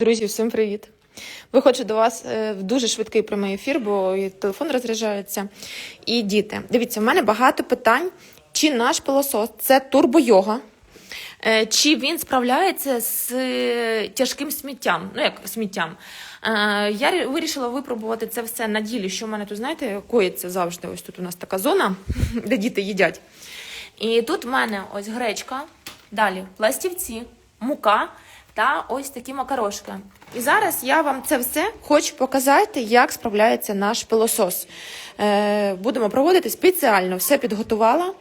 Друзі, всім привіт! Виходжу до вас е, в дуже швидкий прямий ефір, бо телефон розряджається. І діти, дивіться, в мене багато питань. Чи наш пилосос це турбойога? Е, Чи він справляється з е, тяжким сміттям? Ну, як сміттям? Я вирішила випробувати це все на ділі, що в мене тут, знаєте, коїться завжди. Ось тут у нас така зона, де діти їдять. І тут в мене ось гречка, далі пластівці, мука та ось такі макарошки. І зараз я вам це все хочу показати, як справляється наш пилосос. Е, будемо проводити спеціально, все підготувала.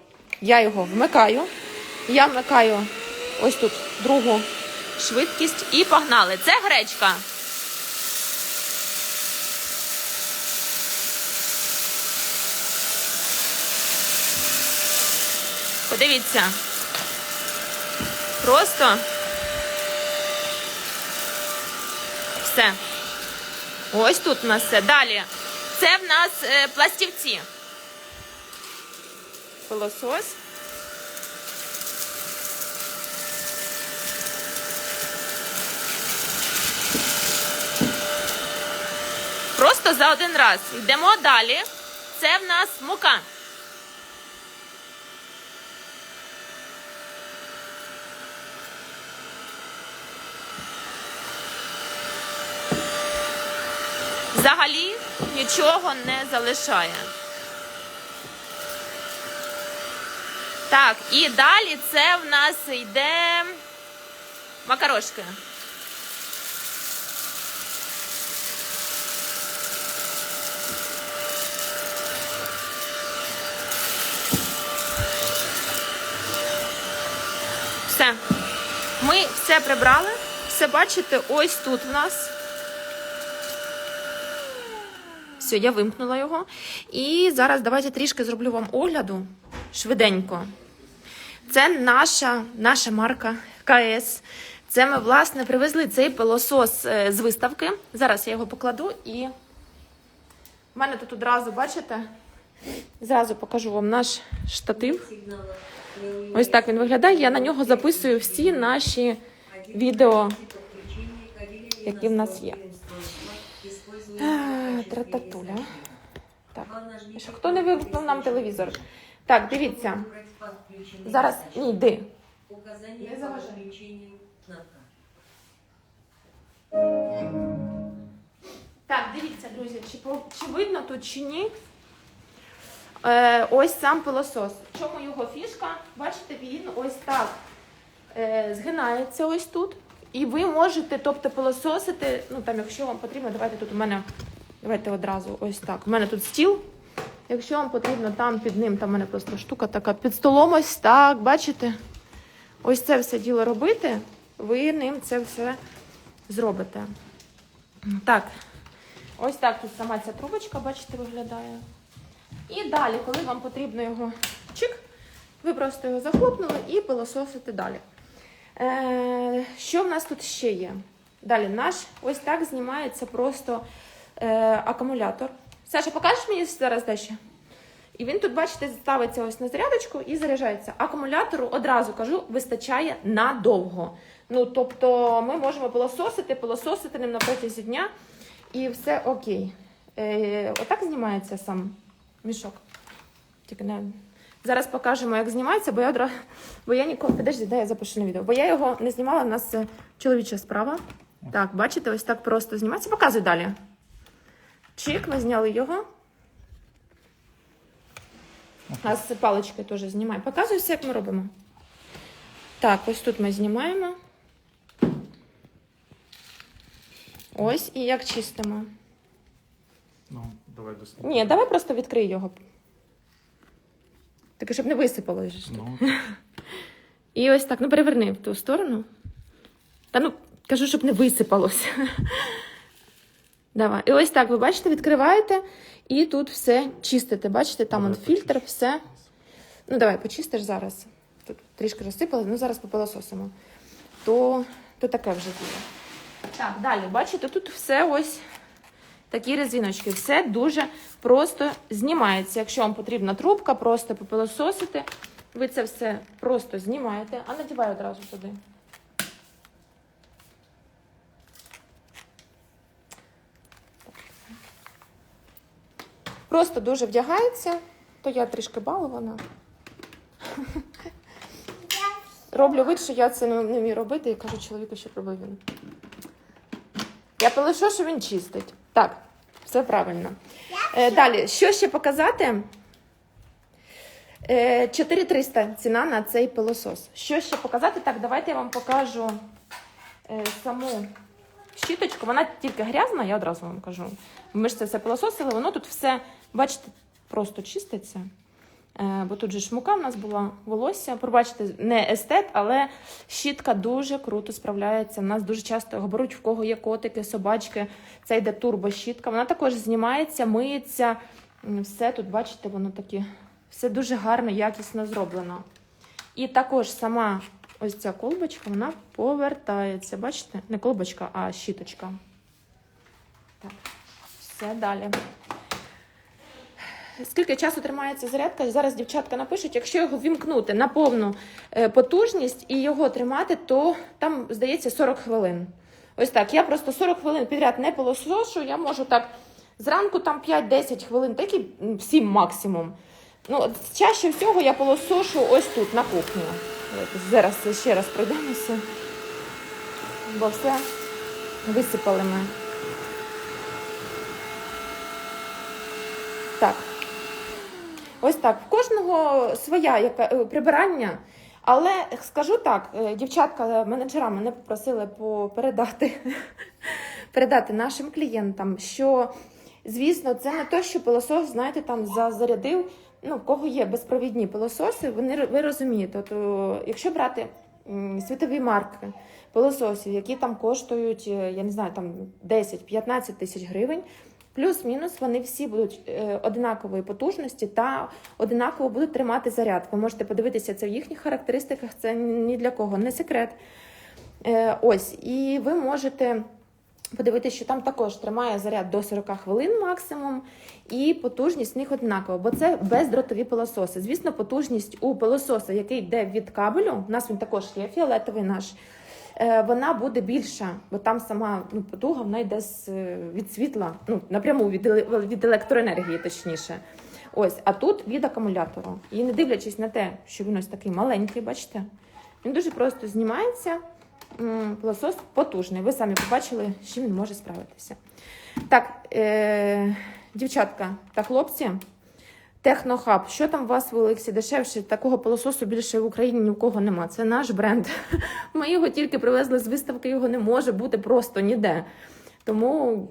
Я його вмикаю. Я вмикаю ось тут другу швидкість і погнали. Це гречка. Подивіться. Просто все. Ось тут у нас все. Далі. Це в нас е, пластівці. Пилосос. Просто за один раз. Йдемо далі. Це в нас мука. Взагалі нічого не залишає. Так, і далі це в нас йде макарошки. Все. Ми все прибрали. Все бачите, ось тут в нас. Все, я вимкнула його. І зараз давайте трішки зроблю вам огляду швиденько. Це наша, наша марка КС. Це ми, власне, привезли цей пилосос е, з виставки. Зараз я його покладу і. У мене тут одразу, бачите? Зразу покажу вам наш штатив. Ось так він виглядає. Я на нього записую всі наші відео, які в нас є. Трататуля. Так. Що, Хто не вимкнув нам телевізор? Так, дивіться. Зараз ні, йди. Не. Так, дивіться, друзі, чи, чи видно тут чи ні. Е, ось сам пилосос. В чому його фішка? Бачите, він ось так е, згинається ось тут. І ви можете, тобто, пилососити, ну там, якщо вам потрібно, давайте тут у мене, давайте одразу ось так. У мене тут стіл. Якщо вам потрібно там під ним, там у мене просто штука така під столом, ось так, бачите? Ось це все діло робити, ви ним це все зробите. Так, ось так тут сама ця трубочка, бачите, виглядає. І далі, коли вам потрібно його чик, ви просто його захлопнули і пилососите далі. Е, що в нас тут ще є? Далі наш ось так знімається просто е, акумулятор. Саша, покажеш мені зараз дещо? І він тут, бачите, ставиться ось на зарядочку і заряджається. Акумулятору одразу кажу, вистачає надовго. Ну, тобто, ми можемо пилососити, пилососити ним на протязі дня, і все окей. Е, отак знімається сам мішок. Тільки не... Зараз покажемо, як знімається, бо я одразу. Бо я ніколи. Підожди, дай я запишу на відео. Бо я його не знімала, у нас чоловіча справа. Так, бачите, ось так просто знімається. Показуй далі. Чик, ми зняли його. А з палички теж знімай. Показуй все, як ми робимо. Так, ось тут ми знімаємо. Ось і як чистимо. Ну, давай дослідимо. Ні, давай просто відкрий його. Таке, щоб не висипалось. Ну, І ось так, ну переверни в ту сторону. Та ну, кажу, щоб не висипалося. Давай. І ось так, ви бачите, відкриваєте і тут все чистите. Бачите, там он Давай фільтр, все. Ну, давай, почистиш зараз. Тут трішки розсипали, ну зараз попилососимо. То, то таке вже діло. Так, далі, бачите, тут все ось такі резиночки. Все дуже просто знімається. Якщо вам потрібна трубка, просто попилососити. Ви це все просто знімаєте, а надівай одразу туди. Просто дуже вдягається, то я трішки балована. Роблю вид, що я це не, вмію робити, і кажу чоловіку, що робив він. Я пилишу, що він чистить. Так, все правильно. Е, далі, що ще показати? Е, 4300 ціна на цей пилосос. Що ще показати? Так, давайте я вам покажу е, саму щіточку. Вона тільки грязна, я одразу вам кажу. Ми ж це все пилососили, воно тут все, бачите, просто чиститься. Е, бо тут же ж мука в нас була волосся. Пробачте, не естет, але щітка дуже круто справляється. У нас дуже часто беруть, в кого є котики, собачки. Це йде турбощітка. Вона також знімається, миється. Все тут, бачите, воно таке, все дуже гарно, якісно зроблено. І також сама ось ця колбочка, вона повертається. Бачите? Не колбочка, а щіточка. Так, все далі. Скільки часу тримається зарядка? Зараз дівчатка напишуть, якщо його вімкнути на повну е, потужність і його тримати, то там, здається, 40 хвилин. Ось так. Я просто 40 хвилин підряд не пилосошу, я можу так зранку там 5-10 хвилин, так і 7 максимум. Ну, чаще всього я пилосошу ось тут, на кухні. Зараз ще раз пройдемося, бо все висипали ми. Так. Ось так. В кожного своя яка, е, прибирання. Але скажу так, е, дівчатка, менеджера мене попросили по- передати, передати нашим клієнтам, що, звісно, це не те, що пилосос, знаєте, там за- зарядив. Ну, в кого є безпровідні пилососи, вони, ви розумієте, то якщо брати світові марки пилососів, які там коштують, е, я не знаю, там 10-15 тисяч гривень, Плюс-мінус вони всі будуть е, одинакової потужності та одинаково будуть тримати заряд. Ви можете подивитися це в їхніх характеристиках, це ні для кого не секрет. Е, ось, і ви можете подивитися, що там також тримає заряд до 40 хвилин максимум, і потужність в них однакова, бо це бездротові пилососи. Звісно, потужність у пилососа, який йде від кабелю, у нас він також є фіолетовий наш. е, Вона буде більша, бо там сама ну, потуга вона йде з, е, від світла, ну напряму від, від електроенергії, точніше. Ось, а тут від акумулятору. І не дивлячись на те, що він ось такий маленький, бачите, він дуже просто знімається. Пилосос потужний. Ви самі побачили, з чим він може справитися. Так, е- дівчатка та хлопці, Технохаб, що там у вас в Олексі дешевше? Такого пилососу більше в Україні ні в кого нема. Це наш бренд. Ми його тільки привезли з виставки, його не може бути просто ніде. Тому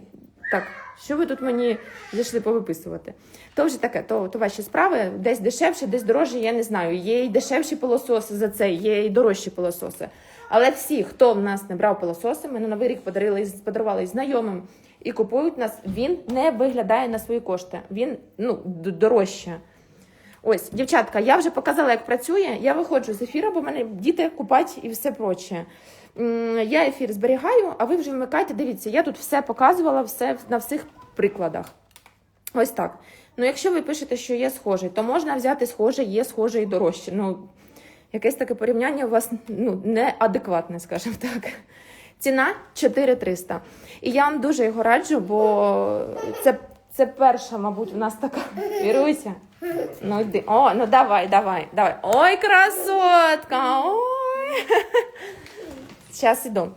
так, що ви тут мені зайшли повиписувати? То вже таке, то, то ваші справи. Десь дешевше, десь дорожче, я не знаю. Є і дешевші пилососи за це, є і дорожчі пилососи. Але всі, хто в нас не брав пилососи, ми на новий рік подарили, подарували знайомим і купують нас. Він не виглядає на свої кошти. Він ну дорожче. Ось, дівчатка, я вже показала, як працює. Я виходжу з ефіру, бо в мене діти купать і все проче. Я ефір зберігаю, а ви вже вмикайте. Дивіться, я тут все показувала, все на всіх прикладах. Ось так. Ну, якщо ви пишете, що є схожий, то можна взяти схожий, є схожий і дорожче. Ну, якесь таке порівняння у вас ну, неадекватне, скажімо так. Ціна 4300. І я вам дуже його раджу, бо це, це перша, мабуть, у нас така. Віруйся. Ну, йди. О, ну давай, давай, давай. Ой, красотка! Ой. Зараз іду.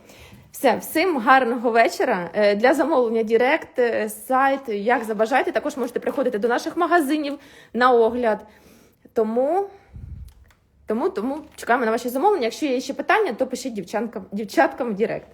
Все, всім гарного вечора. Е, Для замовлення Дірект, е, сайт, як забажаєте, також можете приходити до наших магазинів на огляд. Тому, тому, тому чекаємо на ваші замовлення. Якщо є ще питання, то пишіть дівчаткам, дівчаткам в Дірект.